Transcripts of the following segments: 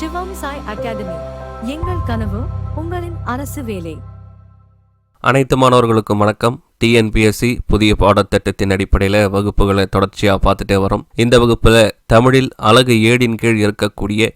சிவம் Sai academy. எங்கள் கனவு உங்களின் அரசு வேலை. அனைத்து மாணவர்களுக்கும் வணக்கம். டிஎன்பிஎஸ்சி புதிய பாடத்திட்டத்தின் அடிப்படையில் வகுப்புகளை தொடர்ச்சியாக பார்த்துட்டே வரோம். இந்த வகுப்பில் தமிழில் அழகு ஏடின் கீழ் இருக்கக்கூடிய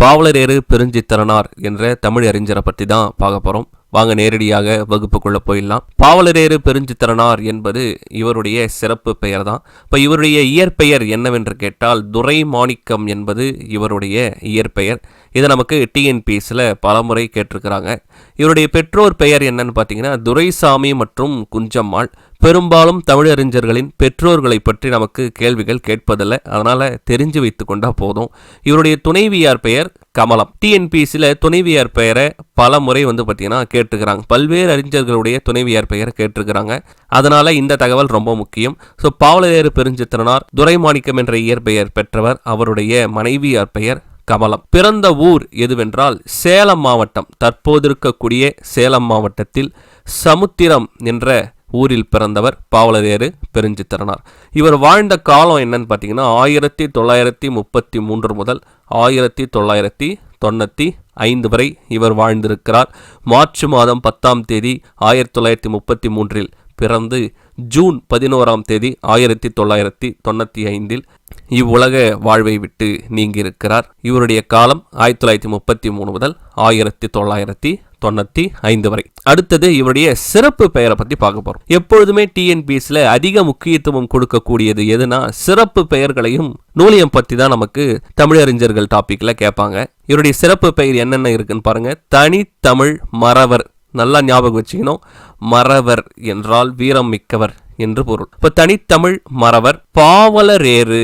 பாவலரேறு பெருஞ்சித்திரனார் என்ற தமிழ் அறிஞரை பற்றி தான் பார்க்க போகிறோம் வாங்க நேரடியாக வகுப்புக்குள்ளே போயிடலாம். பாவலரேறு பெருஞ்சித்திரனார் என்பது இவருடைய சிறப்பு பெயர் தான் இப்போ இவருடைய இயற்பெயர் என்னவென்று கேட்டால் துரை மாணிக்கம் என்பது இவருடைய இயற்பெயர். இதை நமக்கு டிஎன்பிஎஸ்சில் பலமுறை கேட்டிருக்கிறாங்க. இவருடைய பெற்றோர் பெயர் என்னன்னு பார்த்தீங்கன்னா துரைசாமி மற்றும் குஞ்சம்மாள். பெரும்பாலும் தமிழறிஞர்களின் பெற்றோர்களை பற்றி நமக்கு கேள்விகள் கேட்பதில்லை. அதனால் தெரிஞ்சு வைத்து கொண்டா போதும். இவருடைய துணைவியார் பெயர் கமலம். டிஎன்பிசியில் துணைவியார் பெயரை பல முறை வந்து பார்த்தீங்கன்னா கேட்டுக்கிறாங்க பல்வேறு அறிஞர்களுடைய துணைவியார் பெயரை கேட்டிருக்கிறாங்க. அதனால் இந்த தகவல் ரொம்ப முக்கியம். ஸோ பாவலரேறு பெருஞ்சித்திரனார் துரைமாணிக்கம் என்ற இயற்பெயர் பெற்றவர் அவருடைய மனைவியார் பெயர் கமலம். பிறந்த ஊர் எதுவென்றால் சேலம் மாவட்டம். தற்போது இருக்கக்கூடிய சேலம் மாவட்டத்தில் சமுத்திரம் என்ற ஊரில் பிறந்தவர் பாவலரேறு பெருஞ்சித்திரனார். இவர் வாழ்ந்த காலம் என்னன்னு பார்த்தீங்கன்னா ஆயிரத்தி தொள்ளாயிரத்தி முப்பத்தி மூன்று முதல் ஆயிரத்தி தொள்ளாயிரத்தி தொண்ணூற்றி ஐந்து வரை இவர் வாழ்ந்திருக்கிறார். மார்ச் மாதம் பத்தாம் தேதி ஆயிரத்தி தொள்ளாயிரத்தி முப்பத்தி மூன்றில் பிறந்து ஜூன் பதினோராம் தேதி ஆயிரத்தி தொள்ளாயிரத்தி தொண்ணூற்றி ஐந்தில் இவ்வுலக வாழ்வை விட்டு நீங்கியிருக்கிறார். இவருடைய காலம் ஆயிரத்தி தொள்ளாயிரத்தி முப்பத்தி மூணு முதல் ஆயிரத்தி தொள்ளாயிரத்தி தொண்ணூற்றி ஐந்து வரை. அடுத்தது இவருடைய சிறப்பு பெயரை பற்றி பார்க்க போகிறோம் எப்பொழுதுமே டிஎன்பிஎஸ்ல அதிக முக்கியத்துவம் கொடுக்கக்கூடியது எதுனா சிறப்பு பெயர்களையும் நூலியம் பற்றி தான் நமக்கு தமிழறிஞர்கள் டாப்பிக்கில் கேட்பாங்க. இவருடைய சிறப்பு பெயர் என்னென்ன இருக்குன்னு பாருங்க. தனித்தமிழ் மறவர். நல்லா ஞாபகம் வச்சுக்கணும். மறவர் என்றால் வீரம் மிக்கவர் என்று பொருள். இப்போ தனித்தமிழ் மறவர் பாவலரேறு.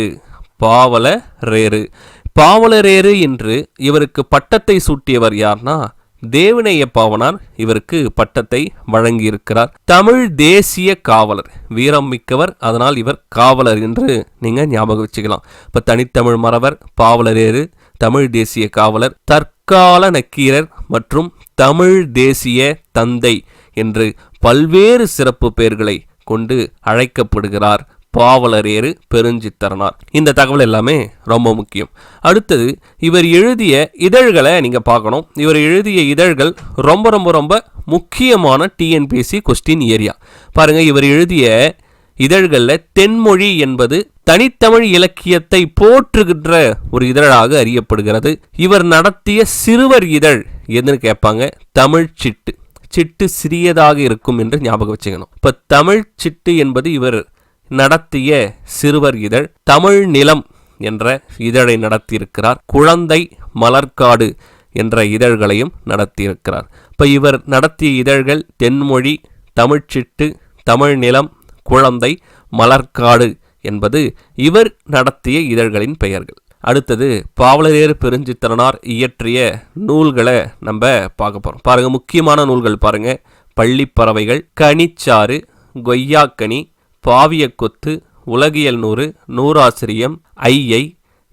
பாவலரேறு. பாவலரேறு என்று இவருக்கு பட்டத்தை சூட்டியவர் யார்னா தேவனைய பாவனார் இவருக்கு பட்டத்தை வழங்கியிருக்கிறார். தமிழ் தேசிய காவலர் வீரம் மிக்கவர் அதனால் இவர் காவலர் என்று நீங்க ஞாபகம் வச்சுக்கலாம். இப்ப தனித்தமிழ் மறவர் பாவலரேறு தமிழ் தேசிய காவலர் தற்கால நக்கீரர் மற்றும் தமிழ் தேசிய தந்தை என்று பல்வேறு சிறப்பு பெயர்களை கொண்டு அழைக்கப்படுகிறார். பாவலர் ஏறு பெருஞ்சித்தரனார். இந்த தகவல் எல்லாமே ரொம்ப முக்கியம். அடுத்தது இவர் எழுதிய இதழ்களை நீங்கள் பார்க்கணும். இவர் எழுதிய இதழ்கள் ரொம்ப ரொம்ப ரொம்ப முக்கியமான டிஎன்பிஎஸ்சி கொஸ்டின் ஏரியா பாருங்கள் இவர் எழுதிய இதழ்களில் தென்மொழி என்பது தனித்தமிழ் இலக்கியத்தை போற்றுகின்ற ஒரு இதழாக அறியப்படுகிறது. இவர் நடத்திய சிறுவர் இதழ் எதுன்னு கேட்பாங்க? தமிழ் சிட்டு. சிட்டு சிறியதாக இருக்கும் என்று ஞாபகம் வச்சுக்கணும். இப்போ தமிழ் சிட்டு என்பது இவர் நடத்திய சிறுவர் இதழ் தமிழ் நிலம் என்ற இதழை நடத்தியிருக்கிறார். குழந்தை மலர்காடு என்ற இதழ்களையும் நடத்தியிருக்கிறார். இப்போ இவர் நடத்திய இதழ்கள் தென்மொழி தமிழ்ச்சிட்டு தமிழ் நிலம் குழந்தை மலர்காடு என்பது இவர் நடத்திய இதழ்களின் பெயர்கள். அடுத்தது பாவலரேறு பெருஞ்சித்திரனார் இயற்றிய நூல்களை நம்ம பார்க்க போகிறோம் பாருங்கள் முக்கியமான நூல்கள் பாருங்கள் பள்ளிப்பறவைகள் கனிச்சாறு கொய்யாக்கனி பாவியக்கொத்து உலகியல் நூறு நூறாசிரியம் ஐயை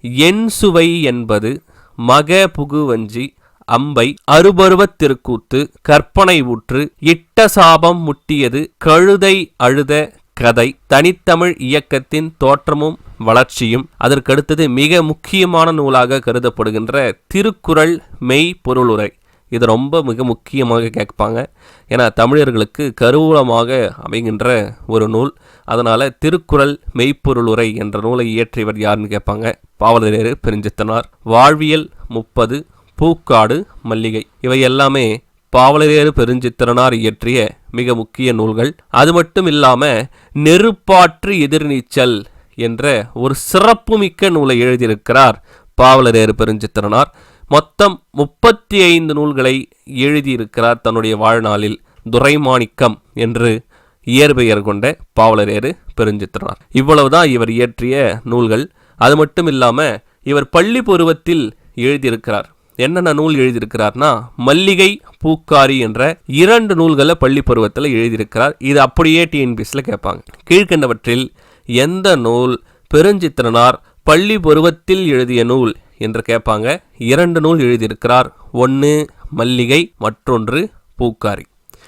என் சுவை என்பது மக புகுவஞ்சி அம்பை அருபருவத் திருக்கூத்து கற்பனை ஊற்று இட்ட சாபம் முட்டியது கழுதை அழுத கதை தனித்தமிழ் இயக்கத்தின் தோற்றமும் வளர்ச்சியும். அதற்கடுத்தது மிக முக்கியமான நூலாக கருதப்படுகின்ற திருக்குறள் மெய் பொருளுரை இது ரொம்ப மிக முக்கியமாக கேட்பாங்க. ஏன்னா தமிழர்களுக்கு கருவூலமாக அமைகின்ற ஒரு நூல். அதனால் திருக்குறள் மெய்ப்பொருளுரை என்ற நூலை இயற்றியவர் யாருன்னு கேட்பாங்க. பாவலரேறு பெருஞ்சித்தனார். வாழ்வியல் முப்பது பூக்காடு மல்லிகை. இவை எல்லாமே பாவலரேறு பெருஞ்சித்திரனார் இயற்றிய மிக முக்கிய நூல்கள். அது மட்டும் இல்லாமல் நெருப்பாற்று எதிர்நீச்சல் என்ற ஒரு சிறப்புமிக்க நூலை எழுதியிருக்கிறார் பாவலரேறு பெருஞ்சித்திரனார் மொத்தம் முப்பத்தி ஐந்து நூல்களை எழுதியிருக்கிறார் தன்னுடைய வாழ்நாளில் துரைமாணிக்கம் என்று இயற்பெயர் கொண்ட பாவலரேறு பெருஞ்சித்திரனார். இவ்வளவுதான் இவர் இயற்றிய நூல்கள். அது மட்டும் இல்லாமல் இவர் பள்ளி பருவத்தில் எழுதியிருக்கிறார். என்னென்ன நூல் எழுதியிருக்கிறார்னா மல்லிகை பூக்காரி என்ற இரண்டு நூல்களை பள்ளி பருவத்தில் எழுதியிருக்கிறார். இது அப்படியே டிஎன்பிஎஸ்சில் கேட்பாங்க. கீழ்கண்டவற்றில் எந்த நூல் பெருஞ்சித்திரனார் பள்ளி பருவத்தில் எழுதிய நூல் என்று கேட்பாங்க. இரண்டு நூல் எழுதியிருக்கிறார். ஒன்று மல்லிகை மற்றொன்று பூக்காரி.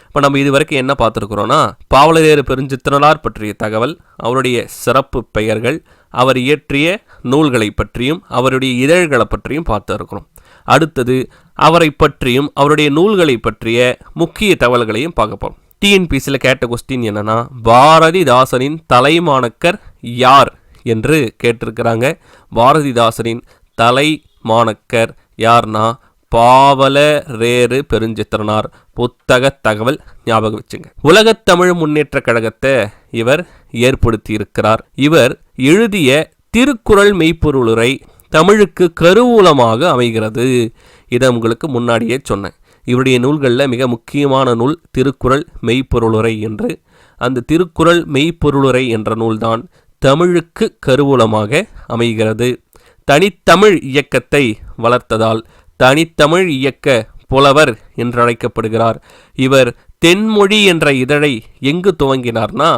இப்போ நம்ம இது வரைக்கும் என்ன பார்த்துருக்குறோன்னா பாவலரேறு பெருஞ்சித்திரனார் பற்றிய தகவல் அவருடைய சிறப்பு பெயர்கள் அவர் இயற்றிய நூல்களை பற்றியும் அவருடைய இதழ்களை பற்றியும் பார்த்து இருக்கிறோம் அடுத்தது அவரை பற்றியும் அவருடைய நூல்களை பற்றிய முக்கிய தகவல்களையும் பார்க்க போகிறோம் டிஎன்பிசியில் கேட்ட கொஸ்டின் என்னன்னா பாரதிதாசனின் தலைமாணக்கர் யார் என்று கேட்டிருக்கிறாங்க. பாரதிதாசனின் தலை மாணக்கர் யார்னா? பாவல ரேறு பெருஞ்சித்திரனார். புத்தக தகவல் ஞாபகம் வச்சுங்க. உலகத் தமிழ் முன்னேற்ற கழகத்தை இவர் ஏற்படுத்தி இருக்கிறார் இவர் எழுதிய திருக்குறள் மெய்ப்பொருளுரை தமிழுக்கு கருவூலமாக அமைகிறது. இதை உங்களுக்கு முன்னாடியே சொன்னேன். இவருடைய நூல்களில் மிக முக்கியமான நூல் திருக்குறள் மெய்ப்பொருளுரை என்று. அந்த திருக்குறள் மெய்ப்பொருளுரை என்ற நூல்தான் தமிழுக்கு கருவூலமாக அமைகிறது. தனித்தமிழ் இயக்கத்தை வளர்த்ததால் தனித்தமிழ் இயக்க புலவர் என்றழைக்கப்படுகிறார். இவர் தென்மொழி என்ற இதழை எங்கு துவங்கினார்னா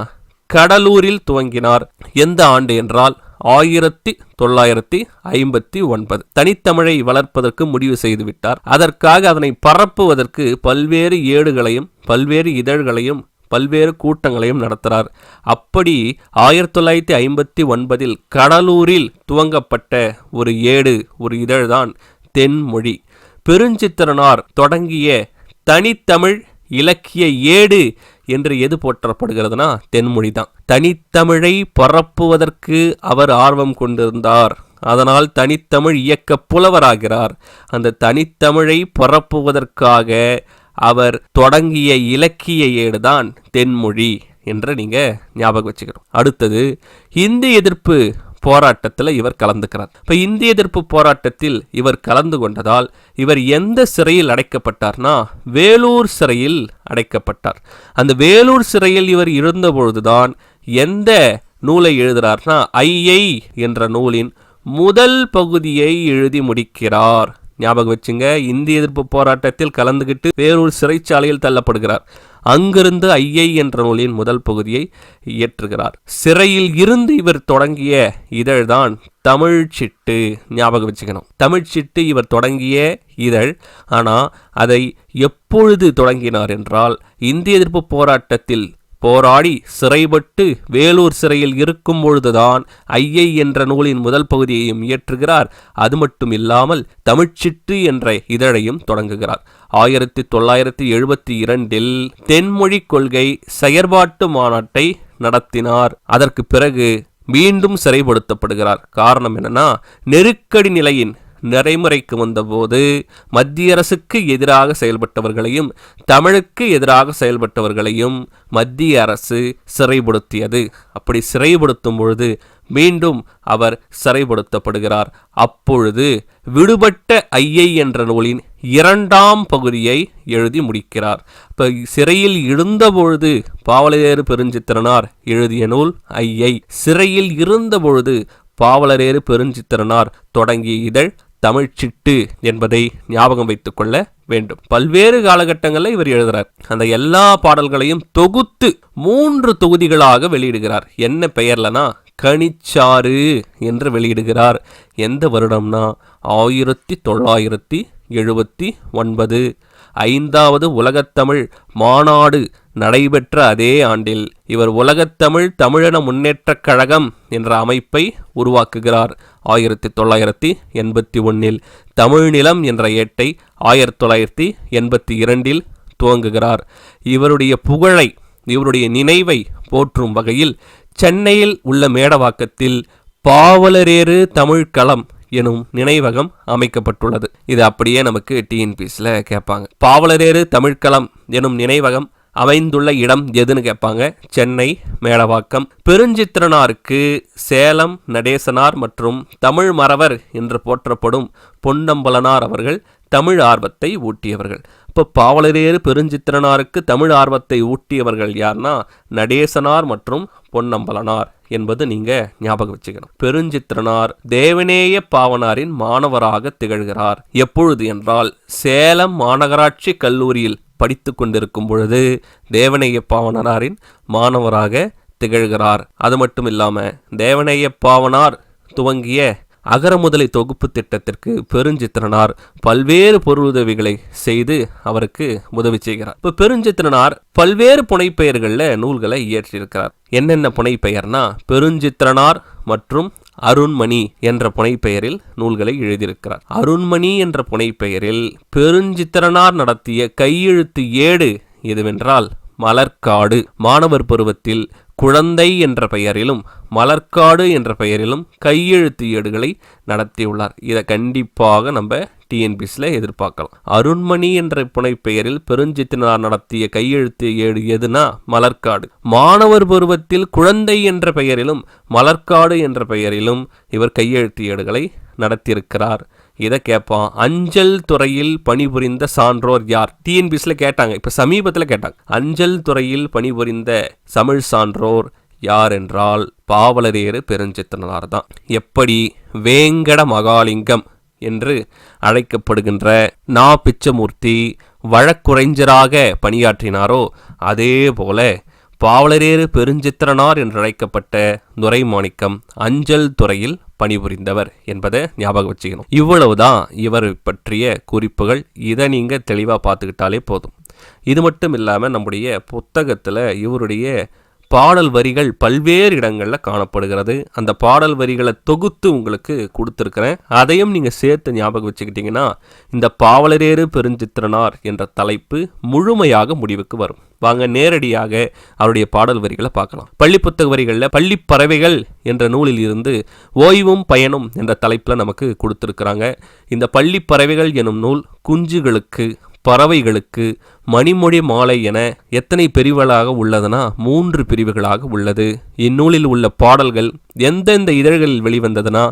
கடலூரில் துவங்கினார். எந்த ஆண்டு என்றால் ஆயிரத்தி தொள்ளாயிரத்தி ஐம்பத்தி ஒன்பது. தனித்தமிழை வளர்ப்பதற்கு முடிவு செய்துவிட்டார். அதற்காக அதனை பரப்புவதற்கு பல்வேறு ஏடுகளையும் பல்வேறு இதழ்களையும் பல்வேறு கூட்டங்களையும் நடத்துகிறார் அப்படி ஆயிரத்தி தொள்ளாயிரத்தி ஐம்பத்தி ஒன்பதில் கடலூரில் துவங்கப்பட்ட ஒரு ஏடு ஒரு இதழ்தான் தென்மொழி. பெருஞ்சித்திரனார் தொடங்கிய தனித்தமிழ் இலக்கிய ஏடு என்று எது போற்றப்படுகிறதுனா தென்மொழி தான் தனித்தமிழை பரப்புவதற்கு அவர் ஆர்வம் கொண்டிருந்தார். அதனால் தனித்தமிழ் இயக்க புலவராகிறார். அந்த தனித்தமிழை பரப்புவதற்காக அவர் தொடங்கிய இலக்கிய ஏடுதான் தென்மொழி என்று நீங்க ஞாபகம் வச்சுக்கணும். அடுத்தது இந்தி எதிர்ப்பு போராட்டத்தில் இவர் கலந்துக்கிறார். இப்போ இந்திய எதிர்ப்பு போராட்டத்தில் இவர் கலந்து கொண்டதால் இவர் எந்த சிறையில் அடைக்கப்பட்டார்னா வேலூர் சிறையில் அடைக்கப்பட்டார். அந்த வேலூர் சிறையில் இவர் இருந்தபொழுதுதான் எந்த நூலை எழுதுகிறார்னா ஐயை என்ற நூலின் முதல் பகுதியை எழுதி முடிக்கிறார். ஞாபகம் வச்சுங்க இந்திய எதிர்ப்பு போராட்டத்தில் கலந்துகிட்டு வேறொரு சிறைச்சாலையில் தள்ளப்படுகிறார். அங்கிருந்து ஐயை என்ற நூலின் முதல் பகுதியை இயற்றுகிறார். சிறையில் இருந்து இவர் தொடங்கிய இதழ்தான் தமிழ்ச்சிட்டு ஞாபகம் வச்சுக்கணும். தமிழ்ச்சிட்டு இவர் தொடங்கிய இதழ் ஆனால் அதை எப்பொழுது தொடங்கினார் என்றால் இந்திய எதிர்ப்பு போராட்டத்தில் போராடி சிறைபட்டு வேலூர் சிறையில் இருக்கும் பொழுதுதான் ஐயை என்ற நூலின் முதல் பகுதியையும் இயற்றுகிறார். அது மட்டும் இல்லாமல் தமிழ்ச்சிட்டு என்ற இதழையும் தொடங்குகிறார். ஆயிரத்தி தொள்ளாயிரத்தி எழுபத்தி இரண்டில் தென்மொழி கொள்கை செயற்பாட்டு மாநாட்டை நடத்தினார். அதற்கு பிறகு மீண்டும் சிறைப்படுத்தப்படுகிறார். காரணம் என்னன்னா நெருக்கடி நிலையின் நடைமுறைக்கு வந்தபோது மத்திய அரசுக்கு எதிராக செயல்பட்டவர்களையும் தமிழுக்கு எதிராக செயல்பட்டவர்களையும் மத்திய அரசு சிறைப்படுத்தியது. அப்படி சிறைப்படுத்தும் பொழுது மீண்டும் அவர் சிறைப்படுத்தப்படுகிறார். அப்பொழுது விடுபட்ட ஐயை என்ற நூலின் இரண்டாம் பகுதியை எழுதி முடிக்கிறார். இப்போ சிறையில் இருந்தபொழுது பாவலரேறு பெருஞ்சித்திரனார் எழுதிய நூல் ஐயை. சிறையில் இருந்தபொழுது பாவலரேறு பெருஞ்சித்திரனார் தொடங்கிய இதழ் தமிழ்ச்சிட்டு என்பதை ஞாபகம் வைத்துக் கொள்ள வேண்டும். பல்வேறு காலகட்டங்களில் இவர் எழுதுறார். அந்த எல்லா பாடல்களையும் தொகுத்து மூன்று தொகுதிகளாக வெளியிடுகிறார். என்ன பெயர்லனா கனிச்சாறு என்று வெளியிடுகிறார். எந்த வருடம்னா ஆயிரத்தி தொள்ளாயிரத்தி எழுபத்தி ஒன்பது ஐந்தாவது உலகத்தமிழ் மாநாடு நடைபெற்ற அதே ஆண்டில் இவர் உலகத்தமிழ் தமிழன முன்னேற்றக் கழகம் என்ற அமைப்பை உருவாக்குகிறார். ஆயிரத்தி தொள்ளாயிரத்தி எண்பத்தி ஒன்றில் தமிழ்நிலம் என்ற ஏட்டை ஆயிரத்தி தொள்ளாயிரத்தி எண்பத்தி இரண்டில் துவங்குகிறார். இவருடைய புகழை இவருடைய நினைவை போற்றும் வகையில் சென்னையில் உள்ள மேடவாக்கத்தில் பாவலரேறு தமிழ்களம் எனும் நினைவகம் அமைக்கப்பட்டுள்ளது. இது அப்படியே நமக்கு டிஎன்பிஎஸ்ல கேட்பாங்க. பாவலரேறு தமிழ்களம் எனும் நினைவகம் அமைந்துள்ள இடம் எதுன்னு கேட்பாங்க? சென்னை மேலவாக்கம். பெருஞ்சித்திரனாருக்கு சேலம் நடேசனார் மற்றும் தமிழ் மறவர் என்று போற்றப்படும் பொன்னம்பலனார் அவர்கள் தமிழ் ஆர்வத்தை ஊட்டியவர்கள். இப்போ பாவலரேறு பெருஞ்சித்திரனாருக்கு தமிழ் ஆர்வத்தை ஊட்டியவர்கள் யார்னா நடேசனார் மற்றும் பொன்னம்பலனார் என்பது நீங்கள் ஞாபகம் வச்சுக்கணும். பெருஞ்சித்திரனார் தேவநேய பாவனாரின் மாணவராக திகழ்கிறார். எப்பொழுது என்றால் சேலம் மாநகராட்சி கல்லூரியில் படித்து கொண்டிருக்கும் பொழுது தேவநேய பாவனாரின் மாணவராக திகழ்கிறார். அது மட்டும் இல்லாமல் தேவநேய பாவனார் துவங்கிய அகரமுதலை தொகுப்பு திட்டத்திற்கு பெருஞ்சித்திரனார். பல்வேறு பொருளுதவிகளை செய்து அவருக்கு உதவி செய்கிறார். இப்போ பெருஞ்சித்திரனார் பல்வேறு புனைப்பெயர்களில் நூல்களை இயற்றியிருக்கிறார் என்னென்ன புனைப்பெயர்னா பெருஞ்சித்திரனார் மற்றும் அருண்மணி என்ற புனைப்பெயரில் நூல்களை எழுதியிருக்கிறார். அருண்மணி என்ற புனைப்பெயரில் பெருஞ்சித்திரனார் நடத்திய கையெழுத்து ஏடு எதுவென்றால் மலர்க்காடு மாணவர் பருவத்தில் குழந்தை என்ற பெயரிலும் மலர்க்காடு என்ற பெயரிலும் கையெழுத்து ஏடுகளை நடத்தியுள்ளார். இதை கண்டிப்பாக நம்ம டிஎன்பிசியில் எதிர்பார்க்கலாம். அருண்மணி என்ற புனை பெயரில் பெருஞ்சித்தினார் நடத்திய கையெழுத்து ஏடு எதுனா மலர்க்காடு மாணவர் பருவத்தில் குழந்தை என்ற பெயரிலும் மலர்க்காடு என்ற பெயரிலும் இவர் கையெழுத்து ஏடுகளை நடத்தியிருக்கிறார். இதை கேட்பான் அஞ்சல் துறையில் பணிபுரிந்த சான்றோர் யார்? டிஎன்பிசியில் கேட்டாங்க. இப்போ சமீபத்தில் கேட்டாங்க. அஞ்சல் துறையில் பணிபுரிந்த தமிழ் சான்றோர் யார் என்றால் பாவலரேறு பெருஞ்சித்தனார் தான். எப்படி வேங்கட மகாலிங்கம் என்று அழைக்கப்படுகின்ற நா பிச்சமூர்த்தி வழக்குரைஞராக பணியாற்றினாரோ அதே போல பாவலரேறு பெருஞ்சித்திரனார் என்றழைக்கப்பட்ட துரைமாணிக்கம் அஞ்சல் துறையில் பணிபுரிந்தவர் என்பதை ஞாபகம் வச்சுக்கணும். இவ்வளவுதான் இவர் பற்றிய குறிப்புகள். இதை நீங்கள் தெளிவாக பார்த்துக்கிட்டாலே போதும். இது மட்டும் இல்லாமல் நம்முடைய புத்தகத்தில் இவருடைய பாடல் வரிகள் பல்வேறு இடங்களில் காணப்படுகிறது. அந்த பாடல் வரிகளை தொகுத்து உங்களுக்கு கொடுத்துருக்குறேன். அதையும் நீங்கள் சேர்த்து ஞாபகம் வச்சுக்கிட்டிங்கன்னா இந்த பாவலரேறு பெருஞ்சித்திரனார் என்ற தலைப்பு முழுமையாக முடிவுக்கு வரும். வாங்க நேரடியாக அவருடைய பாடல் வரிகளை பார்க்கலாம். பள்ளி புத்தக வரிகளில் பள்ளி பறவைகள் என்ற நூலில் இருந்து ஓய்வும் பயனும் என்ற தலைப்பில் நமக்கு கொடுத்துருக்குறாங்க. இந்த பள்ளி பறவைகள் எனும் நூல் குஞ்சுகளுக்கு பறவைகளுக்கு மணிமொழி மாலை என எத்தனை பிரிவுகளாக உள்ளதுனா மூன்று பிரிவுகளாக உள்ளது. இந்நூலில் உள்ள பாடல்கள் எந்தெந்த இதழ்களில் வெளிவந்ததுனா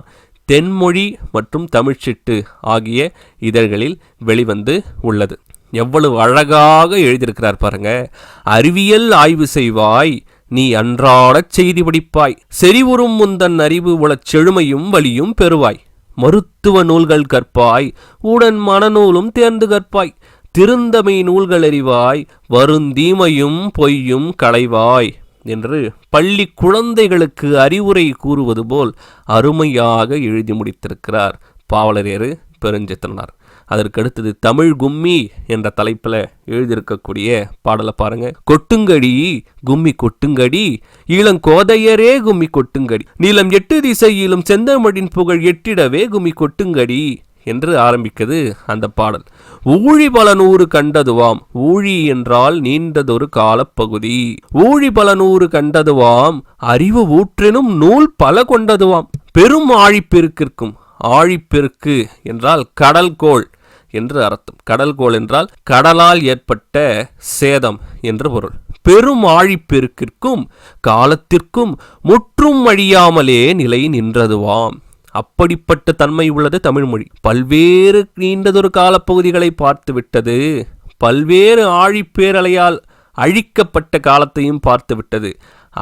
தென்மொழி மற்றும் தமிழ்ச்சிட்டு ஆகிய இதழ்களில் வெளிவந்து உள்ளது. எவ்வளவு அழகாக எழுதியிருக்கிறார் பாருங்க. அறிவியல் ஆய்வு செய்வாய் நீ அன்றாடச் செய்தி படிப்பாய். செறிவுறும் முந்தன் அறிவு உளச் செழுமையும் வலியும் பெறுவாய். மருத்துவ நூல்கள் கற்பாய் உடன் மனநூலும் தேர்ந்து கற்பாய். திருந்தமை நூல்கள் அறிவாய் வருந்தீமையும் பொய்யும் களைவாய் என்று பள்ளி குழந்தைகளுக்கு அறிவுரை கூறுவது போல் அருமையாக எழுதி முடித்திருக்கிறார் பாவலரேறு. பெருஞ்சித்திரனார் அதற்கு அடுத்தது தமிழ் கும்மி என்ற தலைப்பில் எழுதியிருக்கக்கூடிய பாடலை பாருங்க. கொட்டுங்கடி கும்மி கொட்டுங்கடி இளங்கோதையரே கும்மி கொட்டுங்கடி நீளம் எட்டு திசையிலும் செந்தமடின் புகழ் எட்டிடவே கும்மி கொட்டுங்கடி என்று ஆரம்பிக்கிறது அந்த பாடல். ஊழி பல நூறு கண்டதுவாம் ஊழி என்றால் நீண்டதொரு காலப்பகுதி. ஊழி பல நூறு கண்டதுவாம் அறிவு ஊற்றினும் நூல் பல கொண்டதுவாம். பெரும் ஆழிப்பெருக்கிற்கும் ஆழிப்பெருக்கு என்றால் கடல்கோள் என்று அர்த்தம். கடல்கோள் என்றால் கடலால் ஏற்பட்ட சேதம் என்று பொருள். பெரும் ஆழிப்பெருக்கிற்கும் காலத்திற்கும் முற்றும் அழியாமலே நிலை நின்றதுவாம். அப்படிப்பட்ட தன்மை உள்ளது தமிழ்மொழி. பல்வேறு நீண்டதொரு காலப்பகுதிகளை பார்த்து விட்டது பல்வேறு ஆழிப்பேரலையால் அழிக்கப்பட்ட காலத்தையும் பார்த்து விட்டது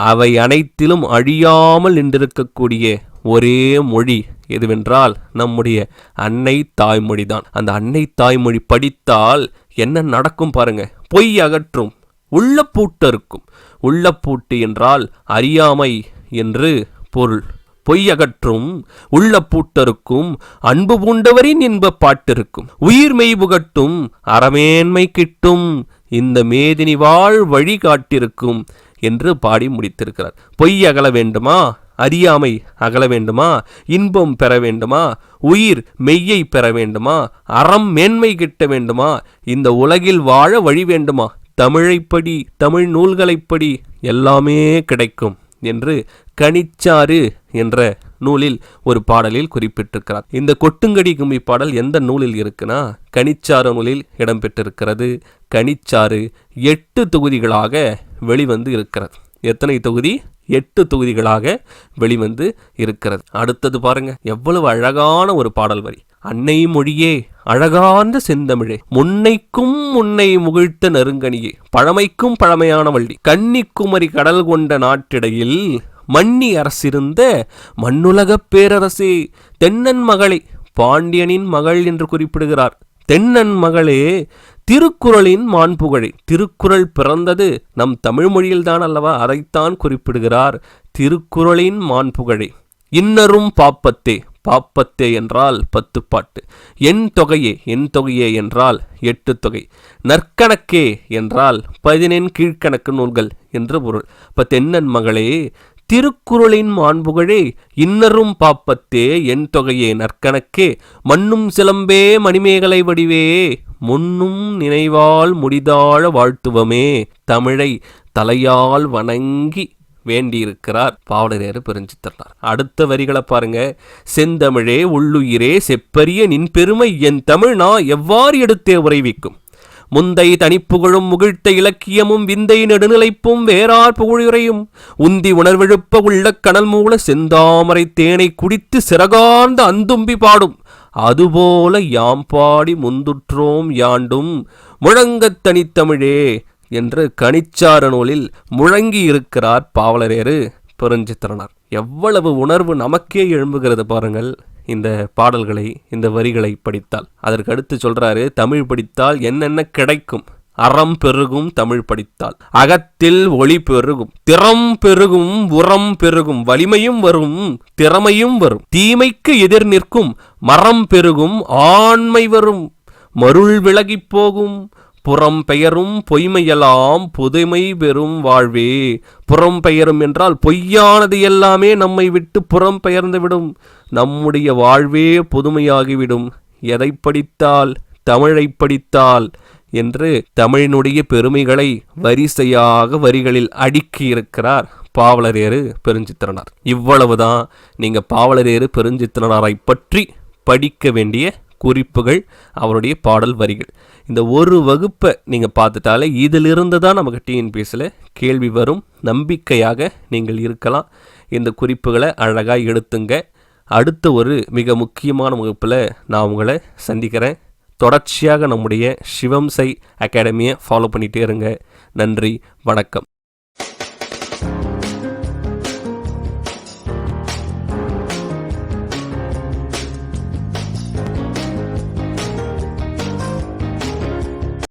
அவை அனைத்திலும் அழியாமல் நின்றிருக்கக்கூடிய ஒரே மொழி எதுவென்றால் நம்முடைய அன்னை தாய்மொழி தான் அந்த அன்னை தாய்மொழி படித்தால் என்ன நடக்கும் பாருங்க? பொய் அகற்றும் உள்ள பூட்டு இருக்கும் உள்ளப்பூட்டு என்றால் அறியாமை என்று பொருள். பொய் அகற்றும் உள்ள பூட்டருக்கும் அன்பு பூண்டவரின் இன்ப பாட்டிருக்கும். உயிர் மெய் புகட்டும் அறமேன்மை கிட்டும் இந்த மேதினி வாழ் வழி காட்டிருக்கும். என்று பாடி முடித்திருக்கிறார். பொய் அகல வேண்டுமா? அறியாமை அகல வேண்டுமா? இன்பம் பெற வேண்டுமா? உயிர் மெய்யை பெற வேண்டுமா? அறம் மேன்மை கிட்ட வேண்டுமா? இந்த உலகில் வாழ வழி வேண்டுமா? தமிழைப்படி தமிழ் நூல்களைப்படி எல்லாமே கிடைக்கும் என்று கனிச்சாறு என்ற நூலில் ஒரு பாடலில் குறிப்பிட்டிருக்கிறார். இந்த கொட்டுங்கடி கும்மி பாடல் எந்த நூலில் இருக்குன்னா கனிச்சாறு நூலில் இடம்பெற்றிருக்கிறது. கனிச்சாறு எட்டு தொகுதிகளாக வெளிவந்து இருக்கிறது. எத்தனை தொகுதி? எட்டு தொகுதிகளாக வெளிவந்து இருக்கிறது. அடுத்தது பாருங்க. எவ்வளவு அழகான ஒரு பாடல் வரி. அன்னை மொழியே அழகான செந்தமிழே முன்னைக்கும் முன்னை முகிழ்த்த நெருங்கனியே பழமைக்கும் பழமையான வள்ளி கன்னிக்குமரி கடல் கொண்ட நாட்டிடையில் மன்னி அரசிருந்த மண்ணுலகப் பேரரசே தென்னன் மகளே பாண்டியனின் மகள் என்று குறிப்பிடுகிறார். தென்னன் மகளே திருக்குறளின் மாண்புகழே. திருக்குறள் பிறந்தது நம் தமிழ் மொழியில்தான் அல்லவா? அதைத்தான் குறிப்பிடுகிறார். திருக்குறளின் மாண்புகழே. இன்னரும் பாப்பத்தே. பாப்பத்தே என்றால் பத்து பாட்டு என் தொகையே என் தொகையே என்றால் எட்டு தொகை. நற்கணக்கே என்றால் பதினெண் கீழ்க்கணக்கு நூல்கள் என்று பொருள். இப்போ தென்னன் மகளே திருக்குறளின் மாண்புகழே இன்னரும் பாப்பத்தே என் தொகையே நற்கணக்கே மண்ணும் சிலம்பே மணிமேகலை வடிவே முன்னும் நினைவால் முடிதாழ வாழ்த்துவமே. தமிழை தலையால் வணங்கி வேண்டியிருக்கிறார் பாவலரேறு பெருஞ்சித்தரனார். அடுத்த வரிகளை பாருங்க. செந்தமிழே உள்ளுயிரே செப்பரிய நின் பெருமை என் தமிழ் நான் எவ்வாறு எடுத்தே உறைவிக்கும்? முந்தை தனிப்புகழும் முகிழ்த்த இலக்கியமும் விந்தை நெடுநிலைப்பும் வேறார் புகழுரையும். உந்தி உணர்வெழுப்ப உள்ள கனல் மூல செந்தாமரை தேனை குடித்து சிறகார்ந்த அந்தும்பி பாடும். அதுபோல யாம் பாடி முந்துற்றோம் யாண்டும் முழங்கத் தனித்தமிழே என்று கனிச்சார நூலில் முழங்கி இருக்கிறார் பாவலரேறு பெருஞ்சித்திரனார். எவ்வளவு உணர்வு நமக்கே எழும்புகிறது பாருங்கள். இந்த பாடல்களை இந்த வரிகளை படித்தால். அதற்கு அடுத்து சொல்றாரு தமிழ் படித்தால் என்னென்ன கிடைக்கும்? அறம் பெருகும் தமிழ் படித்தால். அகத்தில் ஒளி பெருகும் திறம் பெருகும் உரம் பெருகும் வலிமையும் வரும் திறமையும் வரும். தீமைக்கு எதிர் நிற்கும் மரம் பெருகும் ஆண்மை வரும் மருள் விலகிப் போகும் புறம் பெயரும் பொய்மையெல்லாம் புதுமை பெறும் வாழ்வே. புறம் பெயரும் என்றால் பொய்யானது எல்லாமே நம்மை விட்டு புறம் பெயர்ந்துவிடும் நம்முடைய வாழ்வே புதுமையாகிவிடும். எதை படித்தால் தமிழை படித்தால் என்று தமிழினுடைய பெருமைகளை வரிசையாக வரிகளில் அடுக்கி இருக்கிறார் பாவலரேறு பெருஞ்சித்திரனார். இவ்வளவுதான் நீங்கள் பாவலரேறு பெருஞ்சித்திரனாரை பற்றி படிக்க வேண்டிய குறிப்புகள் அவருடைய பாடல் வரிகள். இந்த ஒரு வகுப்பை நீங்கள் பார்த்துட்டாலே இதிலிருந்து தான் நமக்கு டிஎன்பிஎஸ்சில் கேள்வி வரும். நம்பிக்கையாக நீங்கள் இருக்கலாம். இந்த குறிப்புகளை அழகாக எடுத்துங்க. அடுத்த ஒரு மிக முக்கியமான வகுப்பில் நான் உங்களை சந்திக்கிறேன். தொடர்ச்சியாக நம்முடைய சிவம்சை அகாடமியை ஃபாலோ பண்ணிகிட்டே இருங்க. நன்றி வணக்கம்.